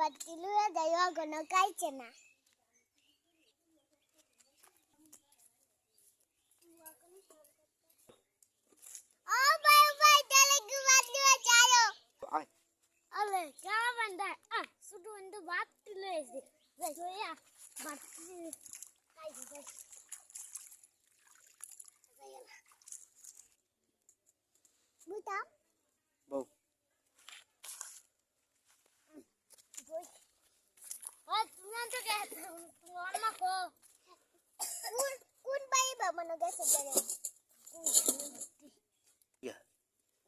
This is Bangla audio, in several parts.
বাতি লুয়ে যাই অগণ কাইছে না ও ভাই ভাই তাহলে কি বাদ লুয়ে to kaya tungan mo ko. Kun kun ba iba mo na gasa dala? Yeah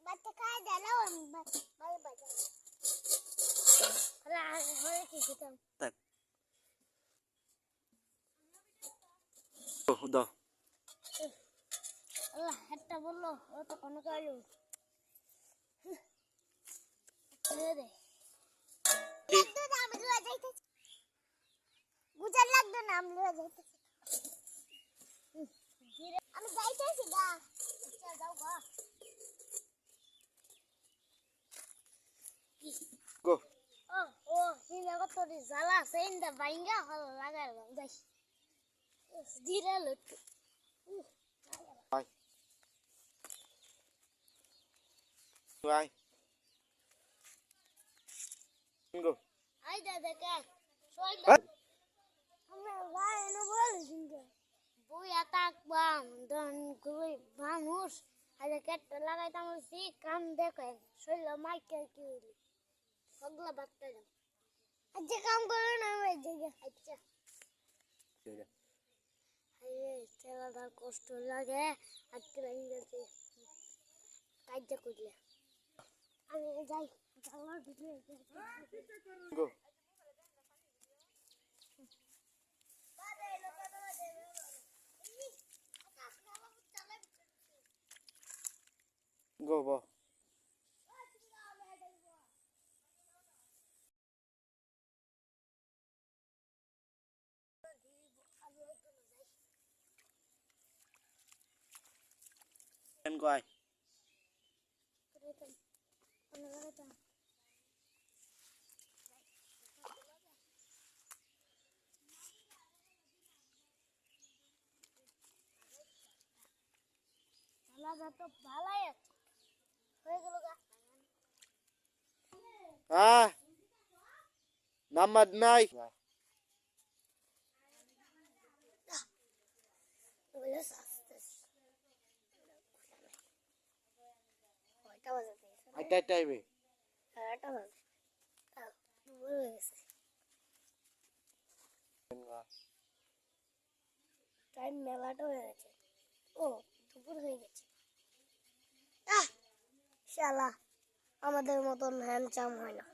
Bata ka dalawa ba ba iba dyan? Wala, wala kikita. তাক ও দাও Allah, hatta bolo. O to kono kayo. Dede. লাগতো না আমি লয়ে যাইতেছি গুজার লাগতো না আমি লয়ে যাইতেছি আমি যাইতেছি গা। আচ্ছা যাও গা। গো। ও ও হিলা কত জ্বালা আছে ইন্দা বাইঙ্গা হল লাগাইলাম যাই। ধীরে লুট। আয় আয়। গো। আই দাদা কে? সবাই লাগাইতাম সি কাম দেখেন শৈল মাইকে কি সগলা বাত্তা যাও আচ্ছা কাম করো না আমি জায়গা। আচ্ছা ছেলেটার কষ্ট লাগে আজকে লাগিয়ে গেছে। কাজ করলে। আমি যাই জানলার ভিতরে গো গো বো কেন গো আয় চালাটা তো ভালোই আছে হয়ে গেল গা হ্যাঁ নাম্বার নাই আইটা টাইমে টাইম মেলাটা হয়ে গেছে। ও দুপুর হয়ে গেছে। শালা আমাদের মতন হ্যান্ডসাম হয় না।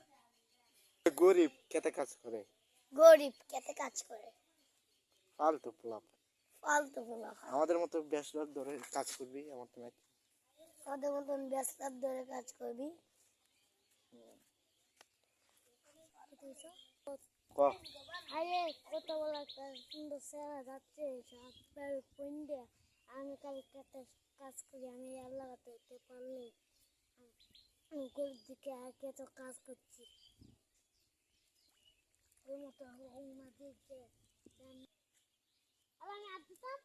গরিব খেতে কাজ করে। গরিব খেতে কাজ করে। ফালতু পোলাপ। ফালতু পোলা আমাদের মতো বেশ ধরে কাজ করবি আমার তো। আমাদের মতন ব্যস্ত ধরে কাজ করবি। আরে কত সুন্দর সেরা যাচ্ছে আমি কালকে কাজ করি আমি আর হতে পারলে আমি গরিব দিকে আগে তো কাজ করছি। ওর মতো হোম দিকে আর আমি আর দিতাম